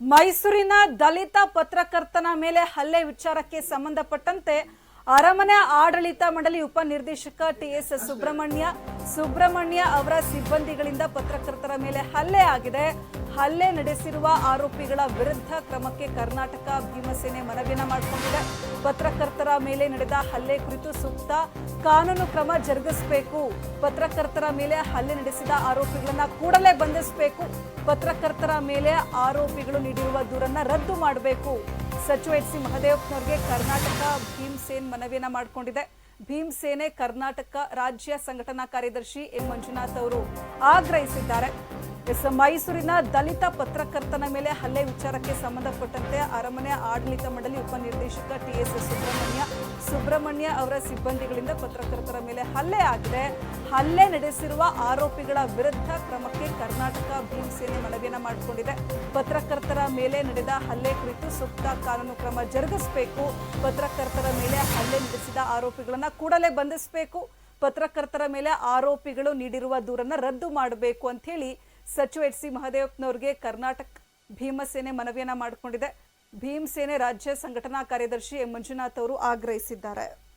ಮೈಸೂರಿನ ದಲಿತ ಪತ್ರಕರ್ತನ ಮೇಲೆ ಹಲ್ಲೆ ವಿಚಾರಕ್ಕೆ ಸಂಬಂಧಪಟ್ಟಂತೆ ಅರಮನೆ ಆಡಳಿತ ಮಂಡಳಿ ಉಪನಿರ್ದೇಶಕ ಟಿಎಸ್ ಸುಬ್ರಹ್ಮಣ್ಯ ಸುಬ್ರಹ್ಮಣ್ಯ ಅವರ ಸಿಬ್ಬಂದಿಗಳಿಂದ ಪತ್ರಕರ್ತರ ಮೇಲೆ ಹಲ್ಲೆ ಆಗಿದೆ. ಹಲ್ಲೆ ನಡೆಸಿರುವ ಆರೋಪಿಗಳ ವಿರುದ್ಧ ಕ್ರಮಕ್ಕೆ ಕರ್ನಾಟಕ ಭೀಮಸೇನೆ ಮನವಿಯನ್ನ ಮಾಡಿಕೊಂಡಿದೆ. ಪತ್ರಕರ್ತರ ಮೇಲೆ ನಡೆದ ಹಲ್ಲೆ ಕುರಿತು ಸೂಕ್ತ ಕಾನೂನು ಕ್ರಮ ಜರುಗಿಸಬೇಕು. ಪತ್ರಕರ್ತರ ಮೇಲೆ ಹಲ್ಲೆ ನಡೆಸಿದ ಆರೋಪಿಗಳನ್ನ ಕೂಡಲೇ ಬಂಧಿಸಬೇಕು. ಪತ್ರಕರ್ತರ ಮೇಲೆ ಆರೋಪಿಗಳು ನೀಡಿರುವ ದೂರನ್ನ ರದ್ದು ಮಾಡಬೇಕು. ಸಚಿವ ಎಚ್ ಸಿ ಮಹದೇವಪ್ಪನವರಿಗೆ ಕರ್ನಾಟಕ ಭೀಮಸೇನ್ ಮನವಿಯನ್ನ ಮಾಡಿಕೊಂಡಿದೆ. ಭೀಮಸೇನೆ ಕರ್ನಾಟಕ ರಾಜ್ಯ ಸಂಘಟನಾ ಕಾರ್ಯದರ್ಶಿ ಎಂ ಮಂಜುನಾಥ್ ಅವರು ಆಗ್ರಹಿಸಿದ್ದಾರೆ. ಎಸ್, ಮೈಸೂರಿನ ದಲಿತ ಪತ್ರಕರ್ತನ ಮೇಲೆ ಹಲ್ಲೆ ವಿಚಾರಕ್ಕೆ ಸಂಬಂಧಪಟ್ಟಂತೆ ಅರಮನೆ ಆಡಳಿತ ಮಂಡಳಿ ಉಪನಿರ್ದೇಶಕ ಟಿಎಸ್ ಸುಬ್ರಹ್ಮಣ್ಯ ಸುಬ್ರಹ್ಮಣ್ಯ ಅವರ ಸಿಬ್ಬಂದಿಗಳಿಂದ ಪತ್ರಕರ್ತರ ಮೇಲೆ ಹಲ್ಲೆ ಆಗಿದೆ. ಹಲ್ಲೆ ನಡೆಸಿರುವ ಆರೋಪಿಗಳ ವಿರುದ್ಧ ಕ್ರಮಕ್ಕೆ ಕರ್ನಾಟಕ ಭೀಮಸೇನೆ ಮನವಿಯನ್ನು ಮಾಡಿಕೊಂಡಿದೆ. ಪತ್ರಕರ್ತರ ಮೇಲೆ ನಡೆದ ಹಲ್ಲೆ ಕುರಿತು ಸೂಕ್ತ ಕಾನೂನು ಕ್ರಮ ಜರುಗಿಸಬೇಕು. ಪತ್ರಕರ್ತರ ಮೇಲೆ ಹಲ್ಲೆ ನಡೆಸಿದ ಆರೋಪಿಗಳನ್ನು ಕೂಡಲೇ ಬಂಧಿಸಬೇಕು. ಪತ್ರಕರ್ತರ ಮೇಲೆ ಆರೋಪಿಗಳು ನೀಡಿರುವ ದೂರನ್ನು ರದ್ದು ಮಾಡಬೇಕು ಅಂತ ಹೇಳಿ ಸಚಿವ ಎಚ್ ಸಿ ಮಹದೇವಪ್ಪನವ್ರಿಗೆ ಕರ್ನಾಟಕ ಭೀಮಸೇನೆ ಮನವಿಯನ್ನ ಮಾಡಿಕೊಂಡಿದೆ. ಭೀಮಸೇನೆ ರಾಜ್ಯ ಸಂಘಟನಾ ಕಾರ್ಯದರ್ಶಿ ಎಂ ಮಂಜುನಾಥ್ ಅವರು ಆಗ್ರಹಿಸಿದ್ದಾರೆ.